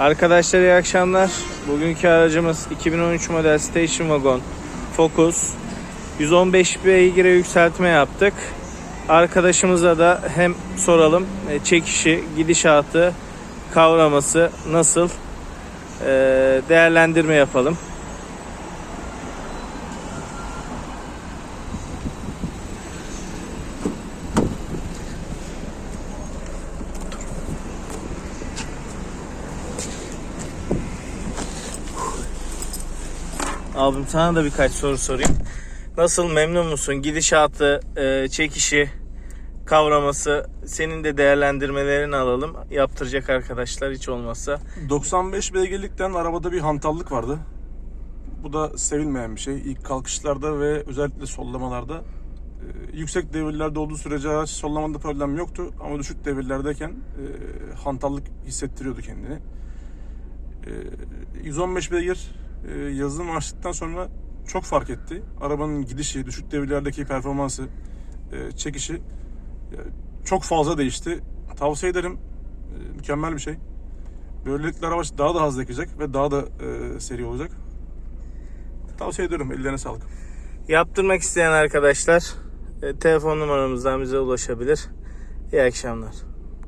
Arkadaşlar iyi akşamlar. Bugünkü aracımız 2013 model Station Wagon Focus. 115 beygire yükseltme yaptık. Arkadaşımıza da hem soralım e, çekişi, gidişatı, kavraması nasıl e, değerlendirme yapalım. Abim sana da birkaç soru sorayım. Nasıl memnun musun? Gidişatı, e, çekişi, kavraması senin de değerlendirmelerini alalım. Yaptıracak arkadaşlar hiç olmazsa. 95 beygirlikten arabada bir hantallık vardı. Bu da sevilmeyen bir şey. İlk kalkışlarda ve özellikle sollamalarda e, yüksek devirlerde olduğu sürece araç sollamada problem yoktu ama düşük devirlerdeyken e, hantallık hissettiriyordu kendini. E, 115 beygir yazılım açtıktan sonra çok fark etti. Arabanın gidişi, düşük devirlerdeki performansı, e, çekişi e, çok fazla değişti. Tavsiye ederim. E, mükemmel bir şey. Böylelikle araba daha da hızlı ekecek ve daha da seri olacak. Tavsiye ederim. Ellerine sağlık. Yaptırmak isteyen arkadaşlar telefon numaramızdan bize ulaşabilir. İyi akşamlar.